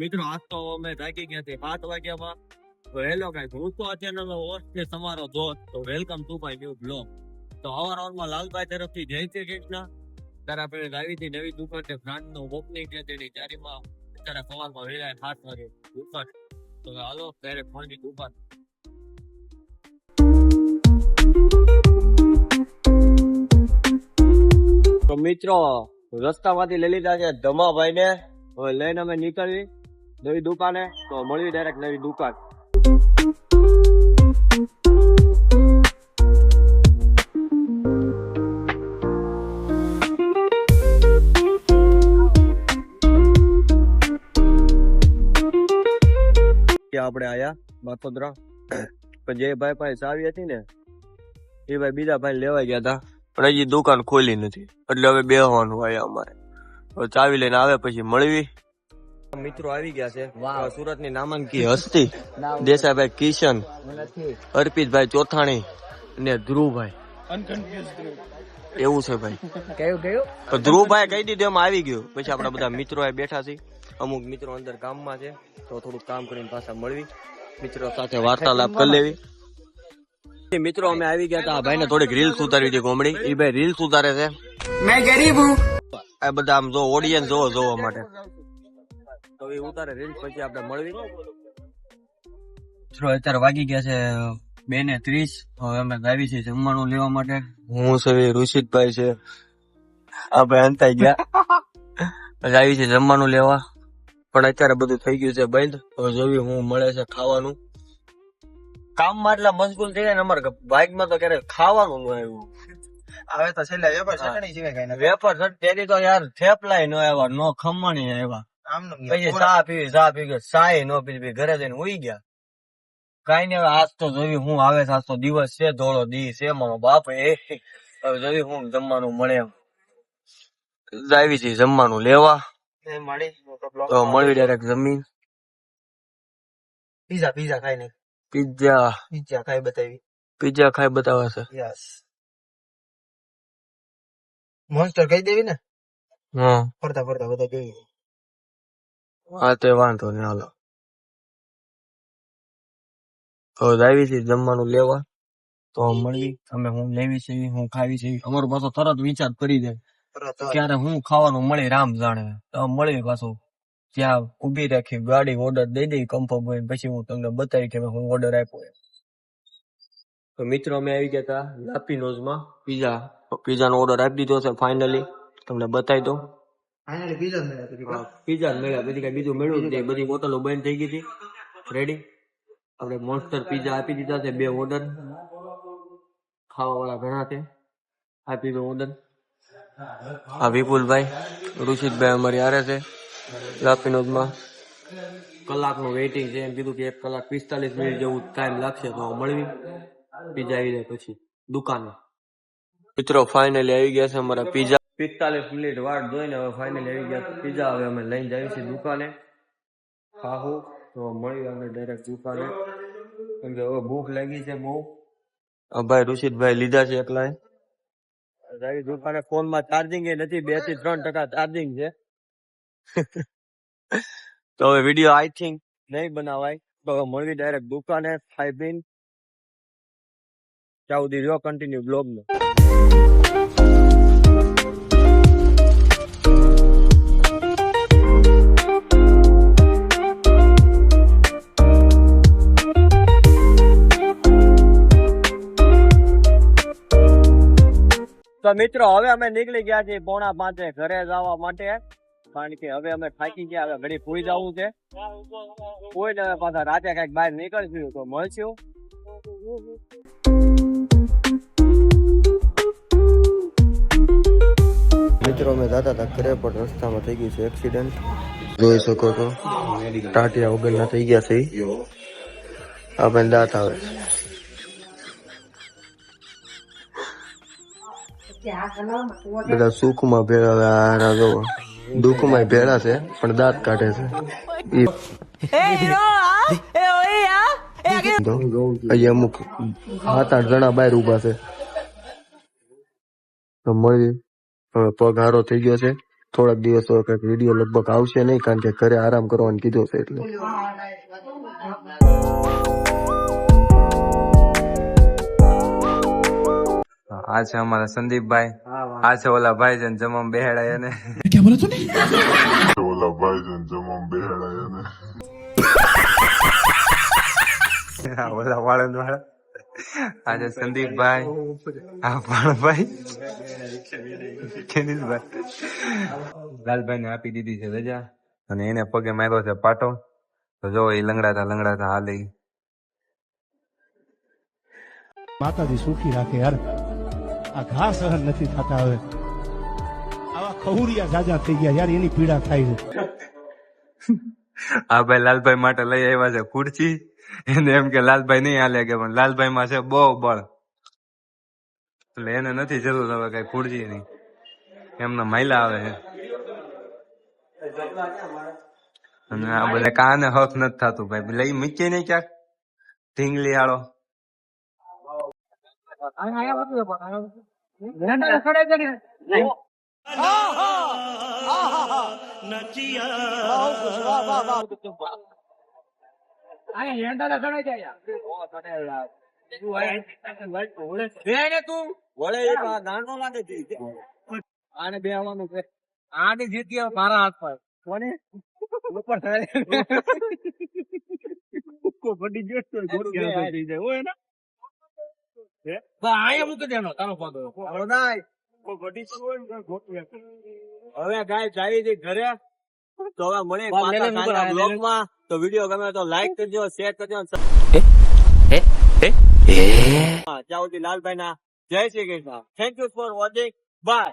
મિત્રો, આજ તો અમે જાગી ગયા છે સાત વાગ્યામાં. તો હેલો ગાઈસ હું તો અત્યારે હોસ્ટ છે તમારો દોસ્ત તો welcome to my new blog તો અવાર અવારમાં લાલભાઈ તરફથી જય શ્રી કૃષ્ણ. ત્યારે આપણે આવી હતી નવી દુકાન છે બ્રાન્ડનું ઓપનિંગ છે, તેની ચારીમાં અત્યારે સવારમાં વેલા સાત વાગે દુકાન. તો હાલો, ત્યારે ફોનની દુકાન. તો મિત્રો, રસ્તામાંથી લઈ લીધા છે ધમાભાઈ ને હવે લઈને અમે નીકળવી નવી દુકાને તો મળવી ડાયરેક્ટ નવી દુકાન. આપણે આયા માથોદરા પણ જે ભાઈ પાસે ચાવી હતી ને, એ ભાઈ બીજા ભાઈ લેવા ગયા હતા. પણ હજી દુકાન ખોલી નથી. એટલે હવે બેહવાનું આયા અમારે. ચાવી લઈને આવે પછી મળવી. મિત્રો આવી ગયા છે. સુરતની નામાંકી હસ્તી દેસાઈભાઈ કિશન અર્પિતભાઈ ચોથાણી ને ધ્રુવભાઈ. એવું છે ભાઈ. કયું કયું? તો ધ્રુવભાઈ કહી દીધું એમ આવી ગયું. પછી આપણા બધા મિત્રો બેઠા છે. અમુક મિત્રો અંદર ગામમાં છે તો થોડુંક કામ કરીને પાછા મળવી. મિત્રો સાથે વાર્તાલાપ કરી લેવી. મિત્રો અમે આવી ગયા હતા ભાઈ ને થોડીક રીલ્સ ઉતારવી હતી કોમડી. એ ભાઈ રીલ્સ ઉતારે છે. મેં ગરીબ હું. આ બધા આમ જો ઓડિયન્સ જોવો જોવા માટે. તો એ ઉતારે રેન્જ પછી આપણે મળવી. મિત્રો અત્યારે વાગી ગયા છે બે ને ત્રીસ. હવે અમે ગાવી છે જમવાનું લેવા માટે. હું છે ઋષિતભાઈ છે. આપણે અંતાઈ ગયા. આવી છે જમવાનું લેવા. પણ અત્યારે બધું થઈ ગયું છે બંધ. હવે જોવી હું મળે છે ખાવાનું. કામમાં એટલા મશગુલ થઈ જાય ને અમારે બાઇકમાં તો ક્યારે ખાવાનું ન આવ્યું. હવે તો છેલ્લે વેપાર ચટણી સિવાય કઈ વેપાર સટ તેની તો યાર થેપલાય નો આવ્યા નો ખમણી આવ્યા. પછી ચા પીવી ચા પીવી ચા નો પીવી ઘરે જઈને ઉઈ ગયા. કઈ નઈ આજ તો જોવી હું આવે આજ તો દિવસ છે ધોળો દી છે મારો બાપ એ. હવે જોવી હું જમવાનું મળે એમ. જાવી છે જમવાનું લેવા. તો મળવી ડાયરેક્ટ જમીન. પીઝા પીઝા ખાઈ નઈ પીઝા. પીઝા ખાઈ બતાવી. પીઝા ખાઈ બતાવે છે. યસ. મોન્સ્ટર કહી દેવી ને? હા. ફરતા ફરતા બધા જોઈ હા તે વાંધો નહીં હાલો. તો આવી છે જમવાનું લેવા. તો મળી અમે હું લેવી છે હું ખાવી છે અમારો પાછો તરત વિચાર કરી દે. ક્યારે હું ખાવાનું મળે રામ જાણે. તો મળી પાછું. ત્યાં ઊભી રાખી ગાડી ઓર્ડર દઈ દઈ કન્ફર્મ હોય પછી હું તમને બતાવી કે હું ઓર્ડર આપ્યો તો મિત્રો અમે આવી ગયા હતા લાપી નોઝમાં પીઝા પીઝાનો ઓર્ડર આપી દીધો છે ફાઇનલી તમને બતાવી દઉં. ફાઇનલી પીઝા મળ્યા હતા પીઝા મળ્યા બધી કઈ બીજું મળ્યું નહીં બધી બોટલો બંધ થઈ ગઈ હતી. રેડી આપણે મોન્સ્ટર પીઝા આપી દીધા છે બે ઓર્ડર ખાવાવાળા ઘણા છે. આપી દો ઓર્ડર આ વિપુલભાઈ ઋષિતભાઈ અમારી આરે છે લાપીનોદમાં કલાકનું વેઇટિંગ છે એમ કીધું કે એક કલાક પિસ્તાલીસ મિનિટ જેવું ટાઈમ લાગશે તો મળવી. પીઝા આવી જાય પછી દુકાને. મિત્રો ફાઇનલી આવી ગયા છે અમારા પીઝા પિસ્તાલીસ મિનિટ વાટ જોઈને હવે ફાઇનલી આવી ગયા. પીઝા હવે અમે લઈને જઈએ છીએ દુકાને. ખાવું તો મળી અમે ડાયરેક્ટ દુકાને. કેમ કે હવે ભૂખ લાગી છે બહુ. ભાઈ ઋષિતભાઈ લીધા છે એકલા આવી દુકાને ફોનમાં ચાર્જિંગ એ નથી બેથી ત્રણ ટકા ચાર્જિંગ છે. તો હવે વીડિયો આઈ થિંક નહીં બનાવાય. તો હવે મળવી ડાયરેક્ટ દુકાને. ખાઈ પીને ત્યાં સુધી રહ્યો કન્ટિન્યુ બ્લોગ તો મિત્રો હવે અમે નીકળી ગયા છીએ પોણા પાંચે ઘરે જવા માટે. કારણ કે હવે અમે થાકી ગયા હવે ઘડી ભૂઈ જવું છે. કોઈ ને હવે પાછા રાતે કંઈક બહાર નીકળશું તો મળશું. મિત્રો અમે જતા હતા ઘરે પણ રસ્તામાં થઈ ગયું છે એક્સિડન્ટ જોઈ શકો છો. ટાટિયા વગરના થઈ ગયા છે. આપણે દાંત આવે. છે બધા સુખમાં ભેળા જો દુઃખમાં ભેળા છે પણ દાંત કાઢે છે. અમુક સાત આઠ જણા બહાર ઊભા છે. મળી હવે પગ હારો થઈ ગયો છે. થોડાક દિવસો કંઈક વીડિયો લગભગ આવશે નહીં કારણ કે ઘરે આરામ કરવાનું કીધો છે એટલે. આ છે અમારા સંદીપભાઈ. આ છે ઓલા ભાઈ છે જમમ બેહાડાય એને. ઓલા ભાઈ જન જમમ બેહાડાય ને આ ઓલા વાળન વાળા આજે સંદીપભાઈ. આ ભાણભાઈ કેનીશભાઈ લાલભાઈ ને આપી દીધી છે રજા અને એને પગે માર્યો છે પાટો. તો જો એ લંગડાતા લંગડાતા હાલે. માતાજી સુખી રાખે યાર આ ઘા સહન નથી થતા હવે. આવા ખહુરિયા જાજા થઈ ગયા, યાર એની પીડા થાય છે. આ ભાઈ લાલભાઈ માટે લઈ આવ્યા છે ખુરચી એને એમ કે લાલભાઈ નહીં હાલે કે પણ લાલભાઈ માં છે બહુ બળ. એટલે એને નથી જરૂર હવે કઈ ખુરચી નહીં એમના માયલા આવે છે. અને આ બધા કાને હક નથી થતું ભાઈ. લઈ મૂકીએ નહીં ક્યાંક? ઢીંગલી આળો આને બે આવવાનું છે આને જીતી મારા હાથ પર કોને ઉપર થાય થઈ જાય હોય ને આયા મૂકી દેનો તારો પાડો હવે ગાય જાય છે ઘરે. તો હવે મળે તો વીડિયો ગમે તો લાઈક કરજો શેર કરજો હા, ત્યાં સુધી લાલભાઈ ના Jai Shri Krishna. Thank you for watching bye